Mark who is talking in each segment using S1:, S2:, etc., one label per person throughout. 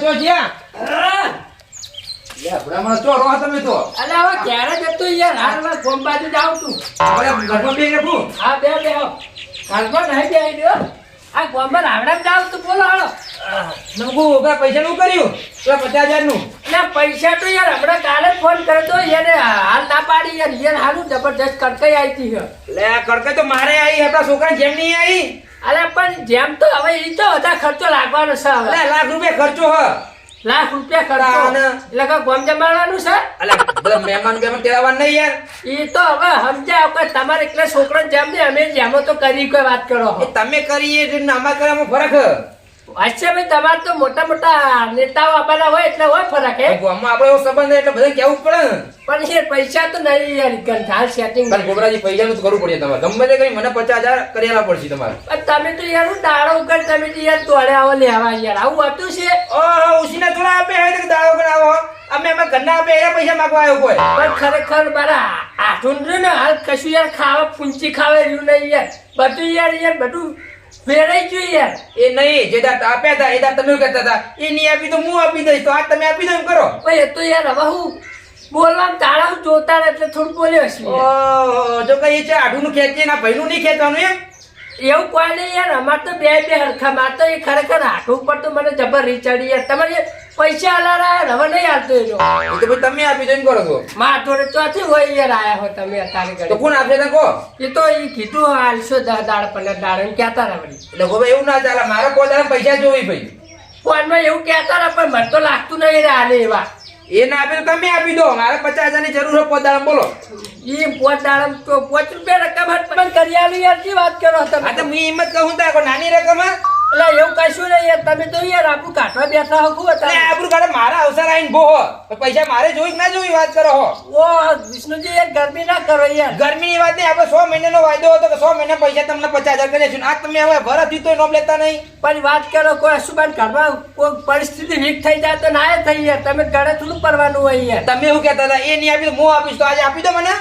S1: ગોબરાજી લે જો જ્યાં લે ભલામણ રહો તમે તો.
S2: અલે હવે ક્યારે જતો યાર? હાલમાં ગોમ બાજુ જાઉં તું.
S1: આપણે ઘરમાં બેસી રાખું
S2: હા બે બે હો. નહીં બે દો આ ગોમમાં રાવડા જાવ તું. બોલો હાલો.
S1: નમકુ ઓગા પૈસા નું કર્યું? પચાસ હજારનું.
S2: એટલે પૈસા તો યાર હમણાં કાલે ફોન કર્યો તો યાર હાલ ના પાડી યાર. યાર હાલું જબરજસ્ત કડકાઈ આવી હતી
S1: લે તો મારે આવી આપણા છોકરા જેમ નહીં આવી
S2: અરે પણ જેમ તો હવે એ તો વધારે ખર્ચો લાગવાનો છે હવે.
S1: લાખ રૂપિયા ખર્ચો હ.
S2: લાખ રૂપિયા ખર્ચો. એટલે કે ગોમ જમાડવાનું છે?
S1: અલે બધા મહેમાન બેમાન તેડાવવા નહીં યાર.
S2: એ તો હવે સમજાય કે તમારે એટલે છોકરો જેમ ને અમે જેમ તો કરી કોઈ વાત કરો
S1: તમે કરીએ અમારે કરવામાં ફરક હ
S2: અચ્છા ભાઈ તમારે તો મોટા મોટા નેતાઓ આપવાના હોય એટલે હોય ફરક હે?
S1: ગામમાં આપણે એવો સંબંધ એટલે બધા કેવું પડે
S2: પણ એ પૈસા તો નહીં યાર ગન હાલ સેટિંગ
S1: પણ ગોબરાજી પૈસાનું તો કરવું પડે તમારે. ગમે તે કરી મને પચાસ હજાર કરેલા પડશે તમારે.
S2: તમે તો યાર હું દાડો ઉગર તમે તો યાર દોડે આવો લેવા યાર. આવું હતું છે?
S1: ઓહો ઉસીના થોડા આપે હવે દાડો ઉગર આવો અમે અમે ઘરના આપે એ પૈસા માંગવા આવ્યો કોઈ.
S2: પણ ખરેખર મારા આઠું ને હાલ કશું યાર ખાવા પૂંચી ખાવા રહ્યું નહીં યાર. બધું યાર યાર બધું ફેરાઈ ગયું યાર.
S1: એ નહીં જે દાંત આપ્યા હતા એ દાંત તમે કહેતા હતા? એ નહીં આપી તો હું આપી દઈશ તો આ તમે આપી દો એમ કરો.
S2: ભાઈ એ તો યાર હવે હું બોલવા તાળા જોતા એટલે થોડું બોલ્યો છે.
S1: ઓહો જો કઈ છે આઢું નું ખેંચીએ ના ભાઈનું નહીં ખેંચવાનું એમ?
S2: એવું કોઈ નહીં યાર અમારે તો બે બે હરખા મારે તો એ ખરેખર હાથ ઉપર તો મને જબર રીચાડી યાર. તમારે પૈસા આલા રહ્યા હવે નહીં હાલતો એ
S1: તો ભાઈ તમે આપી દો એમ કરો છો.
S2: માર જોડે ચોથી હોય યાર આયા હો તમે અત્યારે
S1: તો કોણ આપશે તને કહો?
S2: એ તો એ કીધું આલશો દસ દાડ પંદર દાડ એમ કહેતા રહ્યા વળી.
S1: એટલે ગોબા એવું ના ચાલે મારા પોતાના પૈસા જોવી ભાઈ
S2: ફોનમાં એવું કહેતા રહ્યા પણ મને તો લાગતું નહીં રે આને એવા.
S1: એ ના આપે તો તમે આપી દો મારે પચાસ હજારની જરૂર છે પોતાના બોલો.
S2: એ પોચ દાડમ તો પોચ રૂપિયા રકમ હટ પણ કરી આલી યાર વાત કરો
S1: આ તો
S2: તમે
S1: હું એમ જ કહું તા નાની રકમ હા?
S2: એટલે એવું કશું નહીં યાર તમે તો યાર આપણું કાઢવા બેઠા હો ખૂબ
S1: એટલે આબરૂ કાઢે મારા અવસર આવીને બહુ પૈસા મારે જોઈ કે ના જોઈ વાત કરો હો.
S2: ઓ વિષ્ણુજી યાર ગરમી ના કરો યાર.
S1: ગરમીની વાત નહીં આપણે સો મહિનાનો વાયદો હતો કે સો મહિના પૈસા તમને પચાસ હજાર કરી દઈશું. આ તમે હવે ભરત દીધો નોમ લેતા નહીં.
S2: પણ વાત કરો કોઈ અશુભાન ઘરમાં કોઈ પરિસ્થિતિ વીક થઈ જાય તો ના થઈ યાર તમે ઘરે થોડું કરવાનું હોય યાર.
S1: તમે એવું કહેતા હતા એ નહીં આપી હું આપીશ તો આજે આપી દો મને.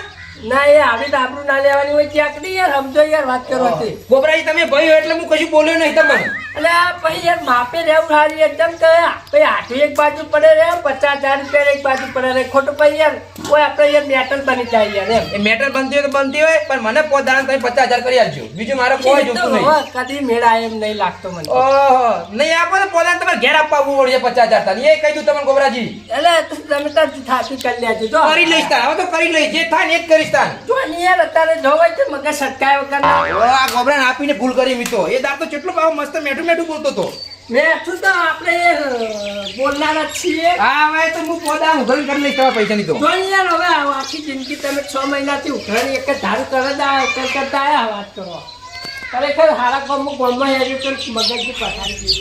S2: ના એ આવી તો આપણું ના લેવાની હોય ત્યાં નહીં યાર સમજો યાર વાત કરો
S1: ગોબરાજી તમે ભાઈ એટલે હું કશું બોલ્યો નહીં તમને.
S2: એટલે પછી યાર માપે રહેવું સારી એકદમ તો પછી આઠું એક બાજુ પડે રે પચાસ હજાર રૂપિયા એક બાજુ પડે રે. ખોટું પછી યાર કોઈ આપણે યાર મેટલ બની જાય યાર એમ.
S1: એ મેટર બનતી હોય તો બનતી હોય પણ મને પોતાના તમે પચાસ હજાર કરી આપજો. બીજું મારે કોઈ જોતું નહીં.
S2: કદી મેળા એમ નહીં લાગતો મને.
S1: ઓહો નહીં આપો તો પોતાને તમારે ઘેર આપવા આવવું પડશે પચાસ હજાર તાર. એ કહી દઉં તમને ગોબરાજી
S2: એટલે તમે તાર થાકી કરી લેજો જો.
S1: કરી લઈશ તાર હવે તો કરી લઈશ. જે થાય ને એ જ કરીશ. તાર
S2: જો નહીં યાર અત્યારે જોવાય છે મગજ સટકાય વગર ના
S1: આ ગોબરાને આપીને ભૂલ કરી મીતો એ દાર તો કેટલું ભાવ મસ્ત મેઠું મેઠું બોલતો તો.
S2: મેં શું તો આપણે બોલનારા છીએ.
S1: હા હવે તો હું પોતા ઉઘરણ કરી લઈશ તમારા પૈસાની તો.
S2: જો યાર હવે આખી જિંદગી તમે છ મહિનાથી ઉઘરાણી એક જ ધારું કરે જ આ કરતા આયા વાત કરો. ખરેખર હારા ગામમાં ગામમાં હેરી મગજની પથારી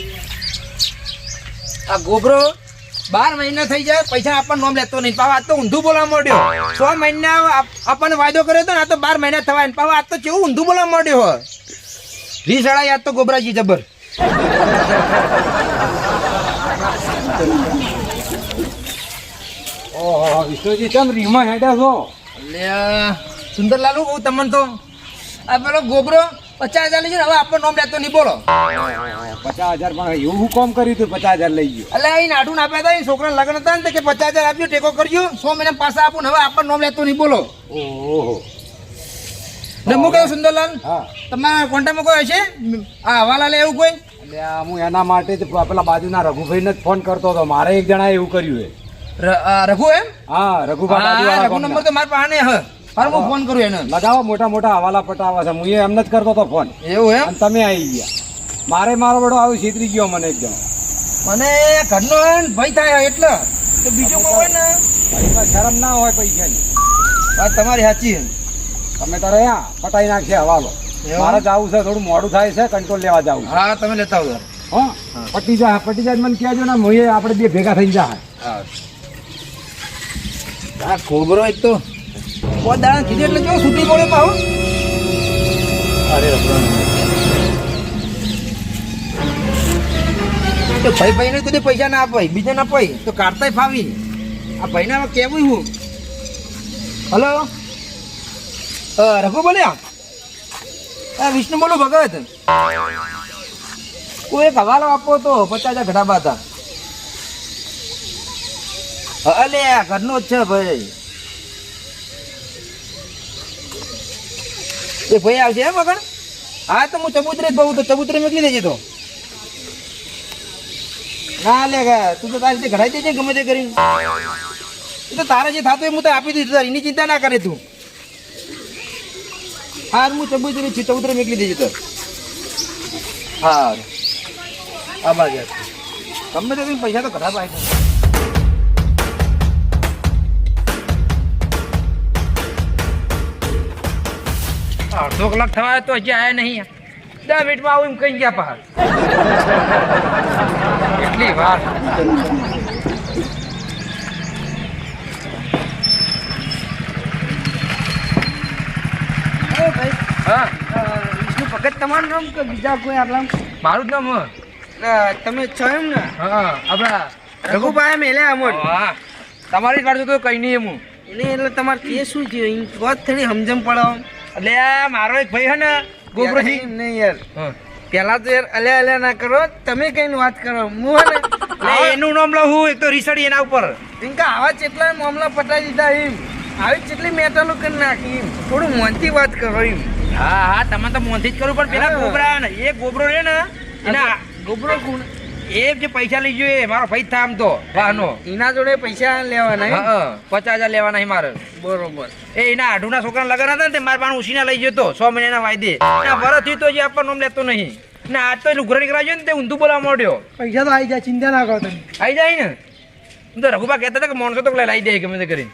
S1: આ ગોબરો બાર મહિના થઈ જાય પૈસા આપણને નોમ લેતો નહીં. પાવ આ તો ઊંધું બોલવા માંડ્યો. છ મહિના આપણને વાયદો કર્યો હતો ને આ તો બાર મહિના થવાય પાવ આજ તો કેવું ઊંધું બોલવા માંડ્યો હોય. રીસાડા યાદ તો ગોબરાજી જબર.
S3: ઓહો વિષ્ણુજી ચમ રીમાં હેડ્યા છો?
S1: અલ્યા સુંદરલાલુ તમને તો આ પેલો ગોબરો પચાસ હજાર લઈ ગયો હવે આપણો નોમ લેતો નહીં બોલો.
S3: પચાસ હજાર પણ એવું હું કોમ કર્યું હતું પચાસ હજાર લઈ ગયો.
S1: એટલે અહીં નાઠું આપ્યા હતા એ છોકરા લગ્ન હતા ને કે પચાસ હજાર આપ્યો ટેકો કરજો સો મહિના પાછા આપું ને હવે આપણો નોમ લેતો નહીં બોલો.
S3: ઓહો.
S1: નમો કયો સુંદરલાલ
S3: હા.
S1: તમારા કોન્ટેક્ટમાં કોઈ હશે? આ હવાલા લે એવું કોઈ?
S3: એટલે હું એના માટે જ પેલા બાજુના રઘુભાઈને જ ફોન કરતો હતો. મારે એક જણાએ એવું કર્યું છે
S1: રઘુ એમ?
S3: હા રઘુભાઈ
S1: રઘુ નંબર તો મારા પાસે હ. હારું હું ફોન કરું એને?
S3: લગાવો મોટા મોટા હવાલા પટાવા છે. હું એ એમને જ કરતો હતો ફોન
S1: એવું એમ?
S3: તમે આવી ગયા. મારે મારો બડો આવું છેતરી ગયો મને એકદમ.
S1: મને ઘરનો ભય થાય એટલે. તો બીજું કોઈ હોય ને?
S3: ભાઈમાં શરમ ના હોય પૈસાની.
S1: વાત તમારી સાચી છે.
S3: તમે તારે આ પટાઈ નાખશે હવાલો? મારે જવું છે થોડું મોડું થાય છે કંટ્રોલ લેવા જવું
S1: હા તમે લેતા આવો.
S3: હો? પટી જાય પટી જાય મને કહેજો ને હું આપણે બે ભેગા થઈ જાય
S1: હા. આ કોબરો એક તો. કોઈ દાડા કીધું એટલે કેવું છૂટી પડ્યો પાહુ? અરે તો ભાઈ ભાઈને કદી પૈસા ના અપાય બીજા ના અપાય તો કાઢતાય ફાવી આ ભાઈને કેવું હું? હલો? રઘુ બોલ્યા? આ વિષ્ણુ બોલું ભગત. કોઈ એક હવાલો આપો તો પચાસ હજાર ઘટાબા હતા. અલે ઘરનો જ છે ભાઈ. એ ભાઈ આવશે એમ વગર હા, તો હું ચબૂતરે જ બહુ, તો ચબૂતરે મોકલી દેજે તો. ના, લે તું તો તારી રીતે ઘડાઈ દેજે ગમે તે કરીને. એ તો તારે જે થતું હોય હું તો આપી દીધું તારી એની ચિંતા ના કરે તું. હા, હું ચબૂતરે છું, ચબૂતરે મોકલી દેજે તો. હા આભાર ગમે તે પૈસા તો ખરાબ આવી અડધો કલાક થવા તો હજી આવ્યા નહીં દસ મિનિટમાં આવું એમ કહી ગયા પાર એટલી વાર હા?
S4: વિષ્ણુ ભગત તમારું નામ કે બીજા કોઈ આટલા
S1: મારું જ નામ
S4: તમે છો એમ ને?
S1: હા આપણા
S4: રઘુભાઈ મેલે અમોન
S1: હા તમારી જ વાત તો કઈ નહીં એમ હું.
S4: એટલે તમારે કે શું થયું? એમ વાત થોડી સમજમ પડો
S1: એટલે મારો એક ભાઈ હે ને ગોબરોજી
S4: નહીં યાર. પેલા તો યાર અલ્યા અલ્યા ના કરો તમે કઈ વાત કરો? હું હે ને
S1: એનું નામ લઉં એક તો રીસડી એના ઉપર.
S4: એમ કે આવા જેટલા મામલા પટાઈ દીધા એમ. આવી જેટલી મેટલો કરી નાખી થોડું મોનથી વાત કરો એમ.
S1: હા હા તમે તો મોંથી જ કરું પણ પેલા. ગોબરા ને એ ગોબરો રે ને એના
S4: ગોબરો કોણ
S1: એ જે પૈસા લઈ ગયો એ મારો ભાઈ થામ તો વાહનો.
S4: એના જોડે પૈસા લેવાના
S1: પચાસ હજાર લેવાના મારે.
S4: બરોબર.
S1: એ એના આઢુના છોકરા લગન હતા ને તે મારા પાસે ઉછીના લઈ ગયો તો સો મહિનાના વાયદે. વરસ થયું તો જે આપણને નામ લેતો નહીં. ને આજ તો લુગરા નીકળા ને તે ઊંધું બોલવા માંડ્યો.
S4: પૈસા તો આવી જાય ચિંતા ના કરો તમે.
S1: આવી જાય ને. હું તો રઘુબા કહેતા હતા કે માણસો તો લાવી દે ગમે તે કરીને.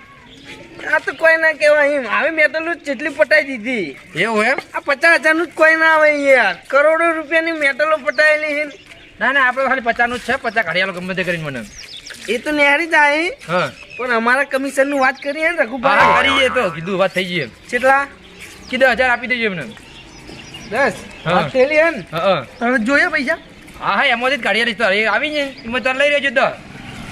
S4: આ તો કોઈ ના કહેવાય એમ. આવી મેટલો જેટલી પટાઈ દીધી.
S1: એવું એમ?
S4: આ પચાસ હજારનું જ કોઈ ના આવે યાર. કરોડો રૂપિયાની મેટલો પટાયેલી છે
S1: ના ના આપણે ખાલી પચાસનું જ છે પચાસ ઘડિયાળો ગમે તે કરીને મને.
S4: એ તો નેહરી જાય
S1: હા.
S4: પણ અમારા કમિશનનું વાત કરીએ ને રઘુભાઈ
S1: કરી જઈએ તો. કીધું વાત થઈ ગઈ
S4: કેટલા?
S1: કીધું હજાર આપી દેજો એમને.
S4: દસ? થયેલી હે ને
S1: હા હા.
S4: તમે જોઈએ પૈસા.
S1: હા હા એમાંથી જ કાઢી આલીશ તો. એ આવી ને એમાં તારે લઈ રહેજો તો.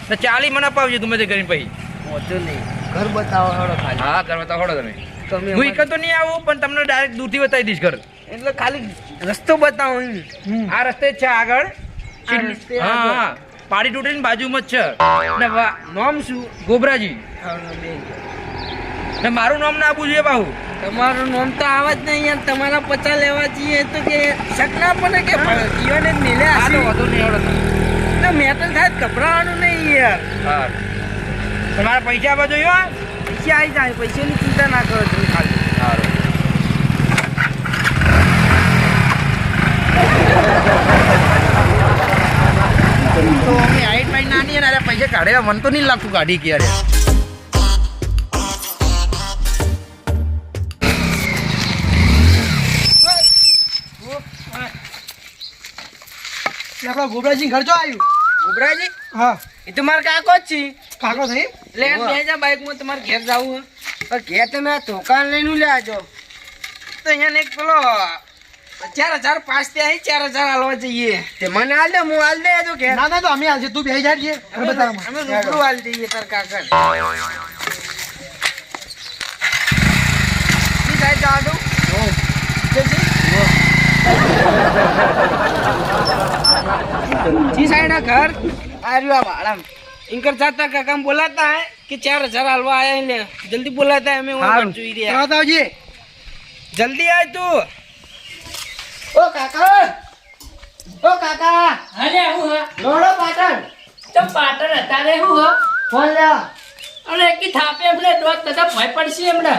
S1: તો ચાલી મને અપાવજો ગમે તે કરીને પછી.
S4: વાંધો નહીં. ઘર બતાવો હળો ખાલી.
S1: હા ઘર બતાવો હળો તમે.
S4: તમે
S1: હું એક તો નહીં આવું પણ તમને ડાયરેક્ટ દૂરથી બતાવી દઈશ ઘર.
S4: એટલે ખાલી રસ્તો બતાવો
S1: આ રસ્તે જ છે આગળ.
S4: આ
S1: હા હા પાડી તૂટીને બાજુમાં જ છે. ને
S4: નામ શું?
S1: ગોબરાજી. ને મારું નામ ના આપવું જોઈએ બાહુ.
S4: તમારું નામ તો આવા જ નહીં યાર. તમારા પચા લેવા જઈએ તો કે શક ના પડે કે જીવન જ મિલે
S1: હા તો વધુ નહીં મેં તો
S4: મેટલ થાય ગભરાવાનું નહીં યાર.
S1: હા. તમારા પૈસા આપવા જોઈએ?
S4: પૈસા આવી જાય પૈસાની ચિંતા ના કરો તમે ખાલી.
S1: તો અમે હાઈટ વાઈટ નાની અરે મને તો નહીં લાગતું કાઢી કે યાર
S4: આપણા ગોબરાજી ઘર જો આવ્યું ગોબરાજી?
S5: હા.
S4: એ તો મારા કાકો જ છે.
S5: કાકો થઈ
S4: એટલે બે જા બાઈકમાં તમારે ઘેર જવું પણ ઘેર તમે આ ધોકાન લઈને લે આજો તો અહીંયા ને એક પેલો ચાર હજાર પાંચથી અહીં ચાર હજાર હાલવા જઈએ. તે મને હાલ દે હું હાલ દે તો કે.
S5: ના ના તો અમે હાલજે તું બેહી જાજે.
S4: અમે રૂબરૂ હાલ જઈએ તાર કાકા જી. સાહેબ જવા દઉં જી સાહેબ ના ઘર. આ રહ્યું આ ભાડામાં ઇન્કર જાતા કાકા બોલાતા હે
S5: કે
S4: જલ્દી બોલાતા તું. ઓ કાકા ઓ કાકા!
S2: અરે હું હા?
S4: લોડો પાટણ!
S2: તો પાટણ અત્યારે હું હા?
S4: ફોન લેવા
S2: અરે એકી થાપે એમને દોત તથા ભય પડશે એમને.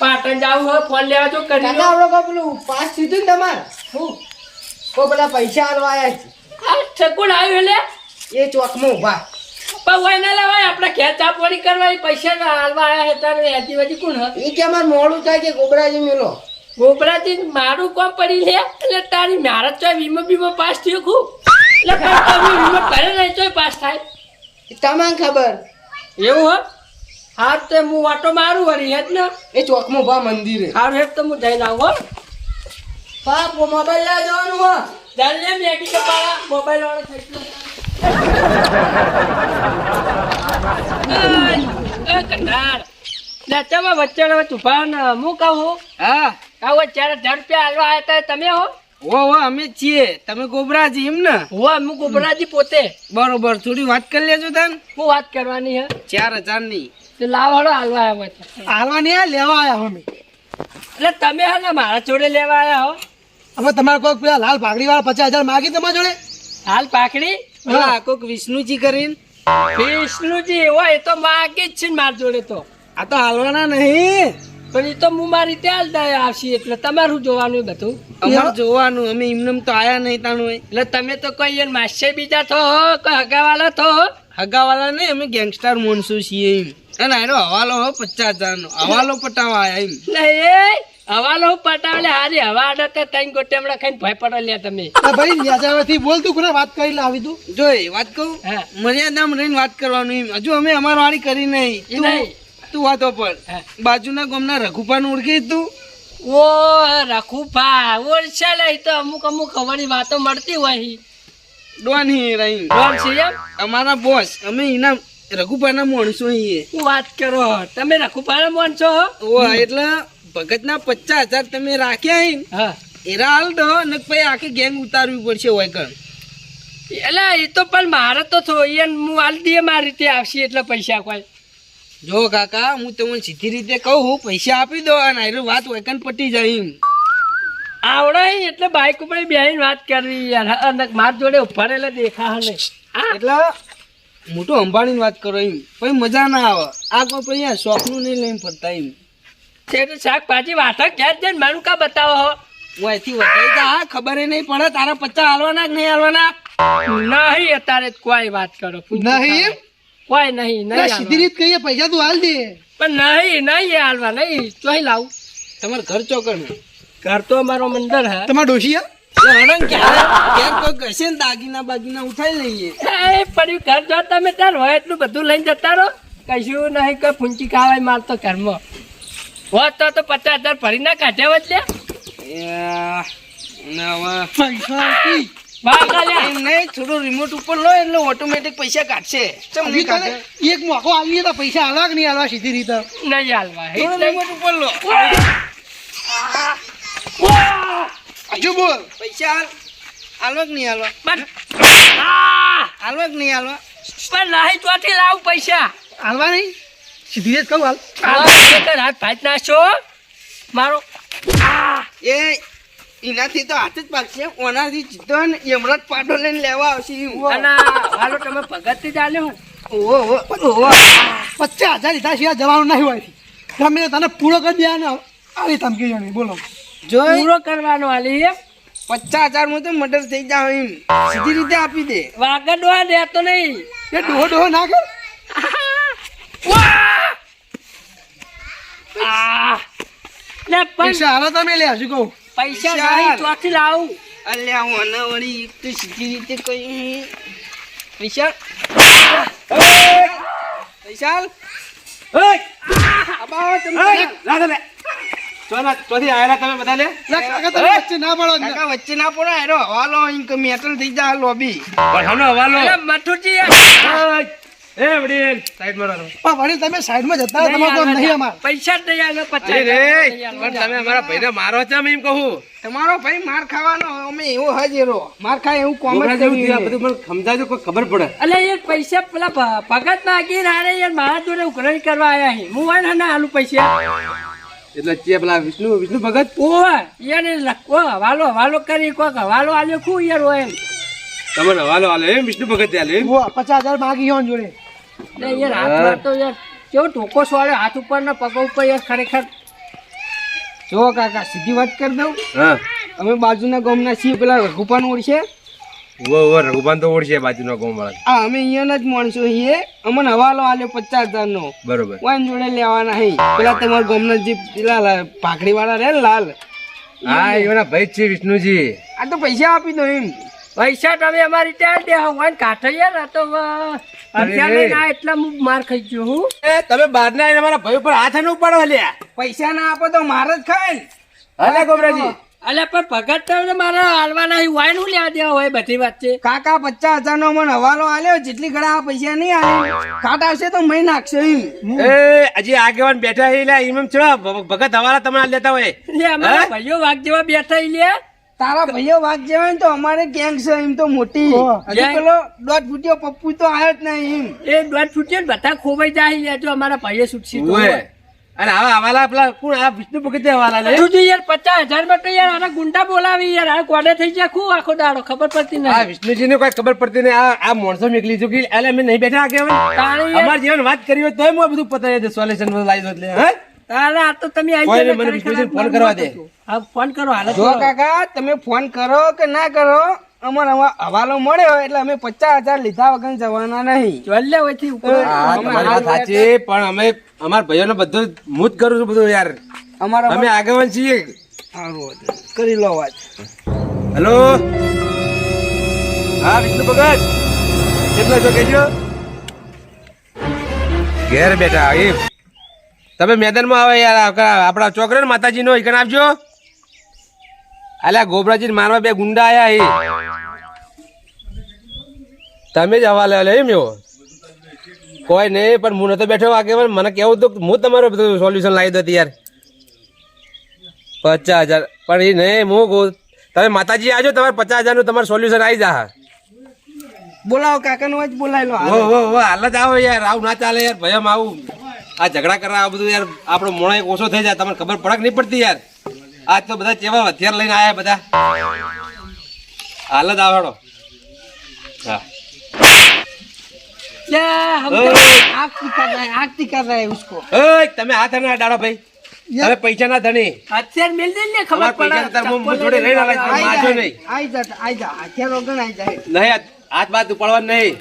S2: પાટણ જાવું હોય ફોન લેવા તો કરી
S4: કાકા આપણો કો પેલું પાસ સીધું ને તમાર?
S2: હું?
S4: કો પેલા પૈસા આલવા આવ્યા છે.
S2: આ ઠકુલ આવ્યું એટલે?
S4: એ ચોકમાં
S2: ઊભા પવાય ના લેવાય આપણે ખેત ચાપવાળી કરવાની પૈસા હાલવા આવ્યા હતા ને હજી હજી કોણ
S4: એ કે મોડું થાય કે ગોબરાજી મેલો.
S2: ગોબરાજી મારું કોમ પડી લે એટલે તારી મારા ચોય વીમો બીમો પાસ થયો ખૂબ. એટલે તમે વીમો કરે નહીં ચોય પાસ થાય.
S4: તમામ ખબર.
S2: એવું હો? હા તે હું વાટો મારું વળી હેત ને?
S4: એ ચોકમાં ભા મંદિરે.
S2: હારું હેત તો હું જઈને આવું હો.
S4: બાપ મોબાઈલ લેવા જવાનું હો.
S2: ચાલ લે મેગી કે પાડા મોબાઈલ વાળો થઈ ગયો એ દાચામાં વચ્ચે તુફાન હું કહું?
S4: હા.
S2: આવો ચાર હજાર રૂપિયા હાલવા આવ્યા હતા તમે હો.
S4: ઓ ઓ અમે છીએ. તમે ગોબરાજી એમ ને?
S2: હું હું ગોબરાજી પોતે.
S4: બરોબર થોડી વાત કરી લેજો તન.
S2: હું વાત કરવાની હે?
S4: ચાર હજારની.
S2: તો લાવ હાલવા આવ્યા હોય તો.
S6: હાલવાની લેવા આવ્યા અમે.
S2: એટલે તમે હે ને મારા જોડે લેવા આવ્યા હો.
S6: અમે તમારે કોઈક પેલા લાલ પાકડી વાળા પચાસ હજાર માગી તમારા જોડે?
S2: લાલ પાકડી
S4: હા. કોઈક વિષ્ણુજી કરીને?
S2: વિષ્ણુજી હોય એ તો માગી જ છે મારા જોડે તો.
S4: આ તો હાલવાના નહીં.
S2: પણ એ તો હું મારી ત્યાં જ આવશે એટલે તમારું જોવાનું બધું.
S4: અમારું જોવાનું અમે એમને તો આયા નહીં તાણું
S2: એટલે તમે તો કોઈ માસે બીજા થો કોઈ હગાવાલા થો
S4: હગાવાલા નહીં અમે ગેંગસ્ટર મોનસુ છીએ એમ. અને આનો હવાલો હો પચાસ હજાર નો હવાલો પટાવા આયા એમ.
S2: નહીં હવાલો પટાવલે હારી હવા આડે તો ત્રણ ગોટેમડા ખાઈને ભય પડો લ્યા તમે.
S6: ભાઈ વ્યાજાવાથી બોલ તું કોને વાત કરી લાવી તું?
S4: જો વાત કહું?
S2: હા.
S4: મર્યાદામાં રહીને વાત કરવાનું એમ. હજુ અમે અમાર વાળી કરી નહીં.
S2: એ નહીં.
S4: તું વાતો પર. બાજુના ગામના રઘુપાન ઓળખી તું?
S2: ઓ રઘુપા ઓળશે તો અમુક અમુક ખબરની વાતો મળતી હોય.
S4: ડોન હી રહી
S2: ડોન છે એમ?
S4: અમારા બોસ અમે એના રઘુપાના માણસો છીએ
S2: શું વાત કરો તમે રાખું માણસો
S4: ઓ એટલે ભગતના પચાસ હજાર તમે રાખ્યા
S2: હા
S4: એરા હાલ દો ને પછી આખી ગેંગ ઉતારવી પડશે હોય કણ.
S2: એટલે એ તો પણ મારે તો થોડી હું હાલ દઈએ મારી રીતે આવશે એટલે પૈસા કોઈ.
S4: જો કાકા હું તમને સીધી રીતે કહું પૈસા આપી દો અને આયરો વાત વેકન પટી જાય એમ
S2: આવડે એટલે બાઈક ઉપર બેહીને વાત કરવી યાર. અને માર જોડે ઊભા રહેલા દેખા હને. હા.
S4: એટલે મોટું અંબાણીની વાત કરો એમ. પછી મજા ના આવે. આ કોઈ પછી શોખનું નહીં લઈને ફરતા એમ.
S2: છે તો શાકભાજી વાટા ક્યાં જઈને મારું કા બતાવો હો?
S4: હું અહીંથી વધારી જા હા ખબર નહીં પડે. તારા પચાસ હાલવાના કે નહીં હાલવાના?
S2: નહીં અત્યારે કોઈ વાત કરો.
S6: નહીં?
S2: કોઈ નહીં નહીં
S6: સીધી રીત કહીએ પૈસા તું હાલ દે.
S2: પણ નહીં નહીં હાલવા નહીં ચોઈ લાવું.
S4: તમારે ઘર ચોકર
S2: ઘર તો અમારો મંદર હે.
S6: તમારા ડોશિયા?
S4: હડંગ ક્યારે ક્યારે કોઈ કહેશે ને દાગીના બાગીના ઉઠાઈ લઈએ?
S2: એ પડ્યું ઘર જો તમે તાર હોય એટલું બધું લઈને જતા રહો. કશું નહીં કોઈ ફૂંચી ખાવાય મારતો ઘરમાં. હોત તો તો પચાસ હજાર ભરી ના
S4: કાઢ્યા
S6: પૈસા
S2: કાલ્યા.
S4: એમ નહીં થોડું રિમોટ ઉપર લો એટલે ઓટોમેટિક પૈસા કાઢશે.
S6: એક મોકો આવીએ તો પૈસા હાલવા કે નહીં હાલવા સીધી રીતે?
S2: નહીં હાલવા
S4: થોડું રિમોટ ઉપર લો.
S6: હજુ બોલ.
S4: પૈસા હાલ હાલવા કે નહીં હાલવા! હાલવા કે નહીં હાલવા
S2: પણ નહીં ચોથી લાવ પૈસા.
S6: હાલવા નહીં? સીધી રીત કહું હાલ.
S2: હાથ ભાત નાખશો મારો આ!
S4: એ એનાથી તો હાથ જ પાકશે ઓનાથી જીતો ને યમરાજ પાટો લઈને લેવા આવશે.
S2: હાલો તમે ભગતથી ચાલ્યો ને
S4: ઓહો, ઓહો.
S6: પચાસ હજાર લીધા સિવાય જવાનું નહીં હોય. ગમે તને પૂરો કરી દે ને આવી ધમકી જો બોલો.
S4: જો
S2: પૂરો કરવાનો હાલી
S4: પચાસ હજારમાં તો મર્ડર થઈ જાવ એમ. સીધી રીતે આપી દે.
S2: વાગડવા દેતો નહીં.
S6: એ ડોહો ડોહો ના કર.
S2: આ! પણ
S6: પૈસા હાલો તમે લે હજુ કહું.
S2: પૈસા
S4: ચાલ.
S2: તો આથી લાવું.
S4: અલ્યા હું અને વળી એક તો સીધી રીતે કઈ વિશાલ વિશાલ આબા તમે
S5: ચોથી આયેલા તમે બધા લે.
S6: વચ્ચે ના પડો
S4: કાકા વચ્ચે ના પડો હેરો હવાલો ઇન્ક મેટલ થઈ જાય લોબી
S5: હવાલો.
S2: મઠુજી
S5: એ વડીલ સાઈડમાં રહો.
S6: પણ વડીલ તમે સાઈડમાં જતા તમારે કોઈ નહીં અમાર?
S2: પૈસા જ નહીં આલો પચાસ
S5: અરે પણ તમે અમારા ભાઈને મારો છે એમ કહું.
S4: તમારો ભાઈ માર ખાવાનો અમે એવો હજેરો. માર ખાય એવું કોમ
S5: જેવું આ બધું મને સમજાવજો કોઈ ખબર પડે.
S2: અલે યાર પૈસા પેલા ભગત માગી હારે યાર મારા જોડે ઉઘરાણી કરવા આયા છે. હું વાય ના આલુ પૈસા?
S5: એટલે ચે પેલા વિષ્ણુ વિષ્ણુ ભગત?
S2: ઓય યાર એ લખો હવાલો હવાલો કરી કોક હવાલો આલ્યો ખુ યાર હોય એમ.
S5: તમને હવાલો આલે એમ વિષ્ણુ ભગત આલે એમ?
S6: ઊભો, પચાસ હજાર માગી હોન જોડે.
S2: લે યાર હાથ મારતો યાર. કેવો ટોકો સોળ્યો હાથ ઉપર ને પગ ઉપર યાર ખરેખર.
S4: જો કાકા સીધી વાત કરી દઉં?
S5: હા.
S4: અમે બાજુના ગામના છીએ પેલા રઘુપાન ઓળશે
S5: વો વો રઘુબાન તો ઓળશે બાજુનો ગામ વાળા
S4: આ અમે અહીંયાના જ માણસો છીએ. અમને હવાલો આલ્યો પચાસ હજાર નો
S5: બરોબર.
S4: વાન જોડે લેવાના પેલા તમારા ગામના જે પેલા ભાખડી વાળા રે લાલ.
S5: હા એના ભાઈ છે વિષ્ણુજી.
S4: આ તો પૈસા આપી દો એમ.
S2: પૈસા તમે અમારી ત્યાં દે હોય ને યાર તો એટલા માર ખાઈ ગયો હું.
S5: એ તમે બહાર ના આવીને ભાઈ ઉપર હાથ ન ઉપાડો લ્યા.
S4: પૈસા ના આપો તો મારે જ ખાય ને
S5: ગોબરાજી
S2: અલે પણ ભગત તો મારા હાલવાના વાયનું લેવા દેવા હોય બધી વાત છે.
S4: કાકા પચાસ હજાર નો મને હવાલો આલ્યો જેટલી ઘડા આ પૈસા નહીં આલે. કાટ આવશે તો મહી નાખશે એમ.
S5: એ હજી આગેવાન બેઠા એમ એમ ચડો. ભગત હવાલા તમે લેતા હોય.
S2: ભાઈઓ વાઘ જેવા બેઠા લે
S1: તારા ભાઈઓ વાત જેવા ને તો અમારે ગેંગ છે એમ તો મોટી. પેલો દોઢ ફૂટ્યો પપ્પુ તો આવ્યો જ નહીં એમ.
S2: એ દોઢ ફૂટ્યો ને બધા ખોવાઈ જાય તો જો અમારા ભાઈએ છૂટશી તો.
S5: અને હવે હવાલા પેલા કોણ? આ વિષ્ણુ ભગત હવાલા લે?
S2: તું યાર પચાસ હજારમાં તો યાર આના ગુંડા બોલાવી યાર. આ કોડે થઈ જાય ખૂબ આખો દાડો. ખબર પડતી
S5: આ વિષ્ણુજી ને કોઈ ખબર પડતી નહીં. આ આ માણસો મેકલી છું કે એટલે અમે નહીં બેઠા
S2: કે
S5: અમાર જીવન વાત કરી હોય તોય હું બધું પતાવી દે સોલ્યુશન લાવી દો એટલે હે?
S2: તારે આ તો તમે આવી
S5: કોઈ મને વિષ્ણુજીને ફોન કરવા દે.
S2: હા ફોન કરો હાલ જો
S1: કાકા તમે ફોન કરો કે ના કરો અમારે હવાલો મળ્યો એટલે અમે પચાસ હજાર લીધા વગર જવાના નહીં.
S2: જોલ્લે હોયથી ઉપર
S5: હા તમારી વાત સાચી પણ અમે અમાર ભાઈઓને બધું હું જ કરું છું બધું યાર.
S1: અમારા
S5: અમે આગેવાન છીએ.
S1: કરી લો વાત.
S5: હેલો? હા વિષ્ણુ ભગત કેટલા છો કહેજો? ઘેર બેઠા એ તમે મેદાનમાં આવે યાર આપણા ચોકરે ને માતાજીનો ઈકણ આપજો. અલ્યા ગોબરાજી મારવા બે ગુંડા આયા એ તમે જ હવાલે લે એમ એવો. કોઈ નહીં પણ હું નતો બેઠો આગેવાન મને કેવું તો હું તમારું બધું સોલ્યુશન લાવી દો યાર પચાસ હજાર પણ એ નહીં હું કહું તમે માતાજી આવજો તમારે પચાસ હજારનું તમારું સોલ્યુશન આવી જા
S1: બોલાવો કાકાનું જ બોલાવી લો
S5: ઓ હાલ જ આવો યાર આવું ના ચાલે યાર ભયમ આવું. આ ઝઘડા કરવા આ બધું યાર આપણો મોણો એક ઓછો થઈ જાય તમને ખબર પડક નહીં પડતી યાર. આજ તો બધા કેવા હથિયાર લઈને આવ્યા બધા. હાલ જ આવડો. હા. તમે હાથ ના ડાળો ભાઈ. તમે પૈસા ના ધણી.
S2: હથિયાર મેલ દે ને ખબર
S5: અમારા હું- હું જોડે લઈને આવે
S1: આઈ
S5: મારજો નહીં.
S1: આઈ જા આઈ જા હથિયાર વગર આઈ જાય.
S5: નહીં હાથ- હાથ બાથ ઉપાડવા નહીં.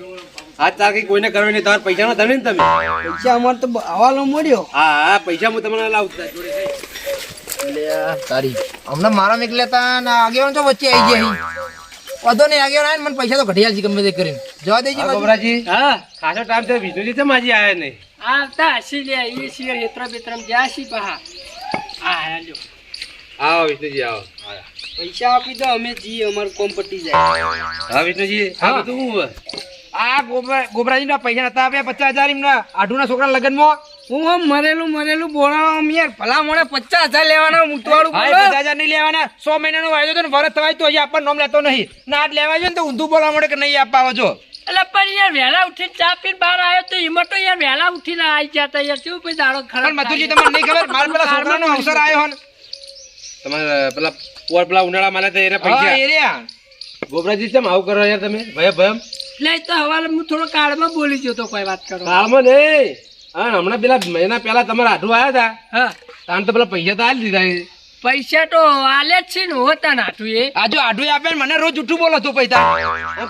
S5: હાથ તાર કઈ કોઈને કરવી નહીં. તમારે પૈસા ના ધણી ને તમે.
S1: પૈસા અમારે તો હવાલો મળ્યો.
S5: હા હા પૈસા હું તમને લાવું જોડે
S1: તારી. હમણાં મારા નીકળ્યા હતા ના આગેવાન તો વચ્ચે આવી ગયા વધો નહીં આગેવાન આવીને મને પૈસા તો ઘડિયાળ છે ગમે તે કરીને. જવા દેજે
S5: ગોબરાજી
S2: હા
S5: ખાસો ટાઈમ થયો વિષ્ણુજી તો માજી આવ્યા નહીં.
S2: આવતા હસી લે એ સિયર હેત્ર બેત્રમ જ્યાં સી પહા. આ હાલ્યો
S5: આવો વિષ્ણુજી આવો.
S1: પૈસા આપી દો અમે જી અમાર કોમ પટી જાય.
S5: હા વિષ્ણુજી હા બધું હું.
S1: આ ગોબરા ગોબરાજી ના પૈસા નતા આપ્યા પચાસ હજાર એમના આઢુના છોકરા લગ્નમાં હું આમ મરેલું મરેલું બોલાવા આમ યાર. ભલા મોડે પચાસ હજાર લેવાના મુતવાળું પચાસ હજાર નહીં લેવાના. સો મહિનાનો વાયદો તો ને વરસ થવાય તો હજી આપણને નોમ લેતો નહીં. ના આજ લેવા જોઈએ ને તો ઊંધું બોલાવા મળે કે નહીં આપવા જો
S2: એટલે પણ યાર વહેલા ઉઠીને ચા પીને બહાર આવ્યો તો એમાં તો યાર વહેલા ઉઠીને આવી જતા યાર. શું પછી દાડો ખરાબ
S1: મધુજી તમને નહીં ખબર? મારા પેલા છોકરાનો અવસર આવ્યો ને
S5: તમારે પેલા પોર પેલા ઉનાળા માલે તો એને પૈસા? ગોબરાજી કેમ આવું કરો યાર તમે? ભય ભયમ.
S2: એટલે તો હવાલે હું થોડો કાળમાં બોલી ગયો તો કોઈ વાત કરો.
S5: કાળમાં નહીં. હા હમણાં પેલા મહિના પહેલા તમારા આઠું આવ્યા હતા.
S2: હા.
S5: તાણ તો પેલા પૈસા તો આલી દીધા
S2: પૈસા તો આલે જ છે ને હોતા નાઠું એ.
S1: આ જો આઢું આપે મને રોજ જૂઠું બોલો તું પૈસા.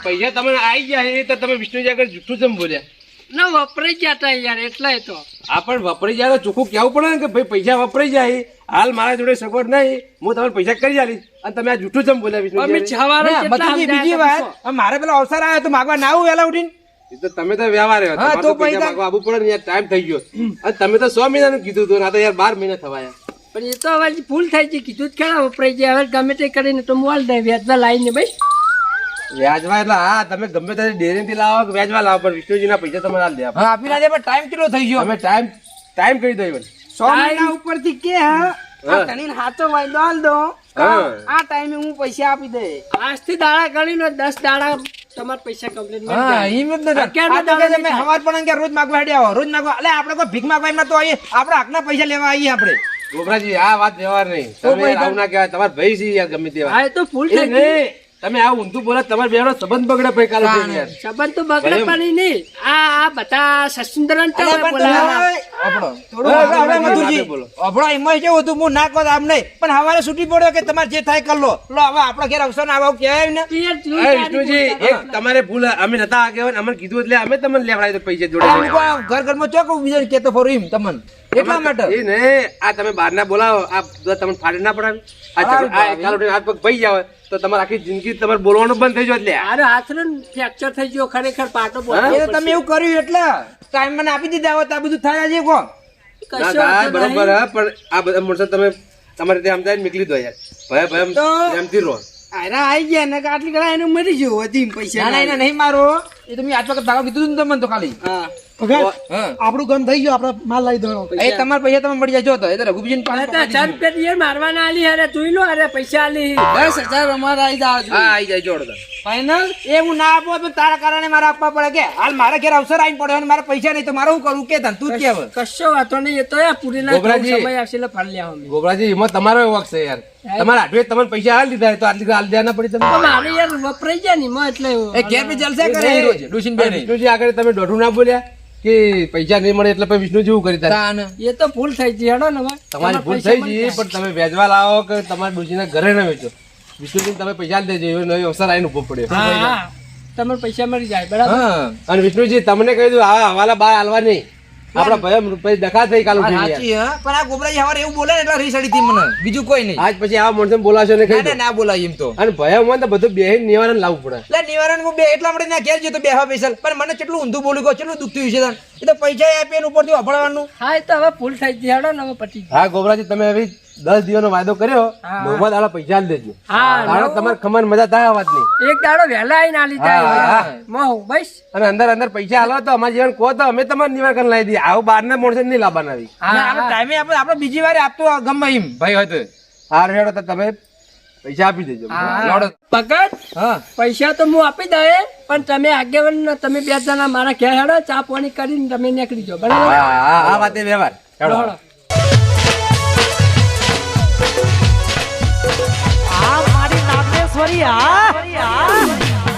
S5: પૈસા તમે આવી ગયા એ તો તમે વિષ્ણુ જાગર જૂઠું જેમ બોલ્યા.
S2: ના વપરાઈ ગયા તા યાર એટલે તો.
S5: આ પણ વપરાઈ જાય તો ચોખ્ખું કેવું પડે ને કે ભાઈ પૈસા વપરાઈ જાય. હાલ મારા જોડે સગવડ નહીં. હું તમને પૈસા કરી આલીશ. અને તમે આ જૂઠું જમ
S1: બોલાવી બીજી વાત. મારે પેલો અવસર આવ્યો તો માગવા ના આવું વહેલા ઉઠીને?
S5: તો તમે તો વ્યવહાર આબુ
S1: તો
S5: પૈસા પડે ને યાર ટાઈમ થઈ ગયો. અને તમે તો સો મહિનાનું કીધું હતું ને આ તો યાર બાર મહિના થવાયા
S2: પણ એ તો હવે ભૂલ થાય છે કીધું જ ખરા વપરાય જાય. હવે ગમે તે કરીને તો મોલ દે વ્યાજમાં લાઈને ભાઈ.
S5: વ્યાજમાં એટલે હા તમે ગમે તે ડેરીથી લાવો કે વ્યાજમાં લાવો પણ વિષ્ણુજીના પૈસા તમારે હાલ દે
S1: આપી ના દે પણ ટાઈમ કેટલો થઈ ગયો?
S5: તમે ટાઈમ ટાઈમ કહી દો even.
S1: સો મહિના ઉપરથી કે હા? આ હાથો વાયદો હાલ દો. આ ટાઈમે હું પૈસા આપી દે.
S2: આજથી દાડા ગણીને દસ દાડા તમારા પૈસા કમ્પ્લીટ
S1: હા એમ જ નથી.
S2: અગિયારનો
S1: આ તો કે
S2: દાડો
S1: તમે હવાર પણ કે રોજ માગવા હેડ્યા આવો રોજ માગવા એટલે આપણે કોઈ ભીખ માગવા એમ તો આવીએ. આપણે હકના પૈસા લેવા આવીએ આપણે.
S5: ગોબરાજી આ વાત વ્યવહાર નહીં
S1: તો
S5: તમે આવું ના કહેવાય તમારા ભાઈ છે યાર ગમે તેવા
S2: હા તો
S5: ફૂલ
S2: થઈ ગઈ.
S5: તમે આ ઊંધું બોલા તમારે બેનો સંબંધ બગડે પછી કાલે
S2: સંબંધ તો બગડે
S5: ભાઈ,
S2: પણ નહીં આ આ બધા સસુંદરન
S1: તો પણ
S2: બોલાવા
S1: તમે- અભડો. થોડું
S5: હા,
S1: અભડો,
S5: હા,
S1: મધુજી.
S5: હા, બોલો.
S1: અભડો એમાં કેવું હતું? હું ના કહું આમ નહીં. પણ હવારે છૂટી પડ્યો કે તમારે જે થાય કર લો. લો હવે આપણો ઘેર અવસર ના આવું કહેવાય ને
S5: વિષ્ણુજી એક તમારે ભૂલ અમે નતા આગેવાન અમને કીધું એટલે અમે તમને લેવડાવી તો પૈસા જોડે
S1: ઘર ઘરમાં ચોક બીજા કેતો ફરું એમ તમને? એટલા માટે.
S5: એ નહીં આ તમે બહાર ના બોલાવો આ બધા તમને ફાડી ના પડાવી. આ હાથ પગ ભાઈ જાવ. તો તમારે આખી જિંદગી તમારે બોલવાનું બંધ થઈ જાય એટલે.
S2: આરો હાથનો ફ્રેક્ચર થઈ ગયો ખરેખર પાટો
S1: બોલ્યો તમે એવું કર્યું એટલે. ટાઈમ મને આપી દીધા હોત આ બધું થાય છે કો
S5: બરોબર હા પણ આ બધા માણસો તમે તમારી રીતે સમજાય નીકળી દો યાર. ભય ભય
S1: તો-
S5: એમથી રહો.
S1: આઈ ગયા ને આટલી કડા એનું મરી ગયું હતી પૈસા ના ના નહીં મારો. એ તો મેં આજ વખત કીધું ને તમને તો ખાલી. હા.
S6: આપણું ગમ થઈ ગયું આપડે માલ લઈ દેવાનો.
S1: એ તમારા પૈસા તમે મળી જાય જો તો. એ તો રઘુબીજી
S2: તો રૂપિયા મારવાના આલી અરે જોઈ લો અરે પૈસા આલી.
S4: દસ હજાર અમારે આવી જાવ
S1: હા આવી જાય જોડો
S4: ફાઈનલ
S1: એ હું ના આપો તો તારા કારણે મારે આપવા પડે કે? હાલ મારા ઘેર અવસર આવીને પડ્યો અને મારા પૈસા નહીં તો મારે શું કરવું કે ધન તું કે
S2: કશો વાતો નહીં એ તો યાર પૂરી ના
S5: ગોબરાજી.
S2: સમય આવશે એટલે ફરી લેવા અમે.
S5: ગોબરાજી એમાં તમારો વખત છે યાર. તમારા આઠવે તમને પૈસા હાલ દીધા તો આટલી હાલ દેવા ના પડી તમે
S2: મારે યાર વપરાઈ ગયા ને એટલે
S1: એ ઘેર બી જલસા કરે. એ બેન
S5: વિષ્ણુજી આગળ તમે દોઢું ના બોલ્યા? કે પૈસા નહીં મળે એટલે પછી વિષ્ણુ જેવું કરી તારે.
S2: એ તો ભૂલ થઈ ગઈ હેડો ને
S5: તમારી ભૂલ થઈ ગઈ. પણ તમે વેચવા લાવો કે તમારા ડોશીના ઘરે ના વેચો. વિષ્ણુજી તમે પૈસા દેજો એવો નવી અવસર આવીને ઊભો પડ્યો.
S2: હા પૈસા મળી જાય બરાબર?
S1: હા
S5: અને વિષ્ણુજી તમને કહી દઉં આ હવાલા બહાર હાલવા નહીં. આપડા ભાઈ પછી દખા થઈ કાલ.
S1: સાચી હા. પણ આ ગોબરાજી હવારે એવું બોલે ને એટલે રીસડી થી મને. બીજું કોઈ નહીં.
S5: આજ પછી આ માણસો બોલાશો ને કઈ
S1: ના
S5: દો
S1: ના, ના બોલાય એમ તો.
S5: અને ભયા મને તો બધું બેહીને નિવારણ લાવવું પડે.
S1: એટલે નિવારણ હું બે એટલા માટે ના ઘેર જતો બેહવા પૈસા પણ મને કેટલું ઊંધું બોલ્યું ગયો કેટલું દુઃખ થયું છે તને? એ તો પૈસા આપે ઉપરથી વાપરવાનું
S2: હા એ તો હવે ભૂલ થઈ ગઈ હેડો ને હવે
S5: હા ગોબરાજી તમે હવે દસ દિવસનો વાયદો કર્યો નવમા દાડો પૈસા આલી દેજો દાડો તમારે ખમણ મજા થાય આ વાતની.
S2: એક દાડો વહેલા આવીને આલી. જાય. મહુ બસ.
S5: અને અંદર અંદર પૈસા આલો તો અમારે જીવન કહો તો અમે તમારે નિવારણ લાવી દઈએ. આવું બાર ના માણસો નહીં લાવવાના આવી.
S1: ના. ટાઈમે આપણે આપણે બીજી વાર આપતો ગમે એમ. ભાઈ હોય તો.
S5: હાર હેડો તો તમે પૈસા આપી દેજો.
S2: પકડ
S1: હા.
S2: પૈસા તો હું આપી દે પણ તમે આગેવાન ને તમે બે જણા મારા ઘેર હેડો ચા પાણી કરીને તમે નીકળી જાઓ. બરાબર?
S5: આ વાતે વ્યવહાર. હેડો.
S7: સ્વરિયા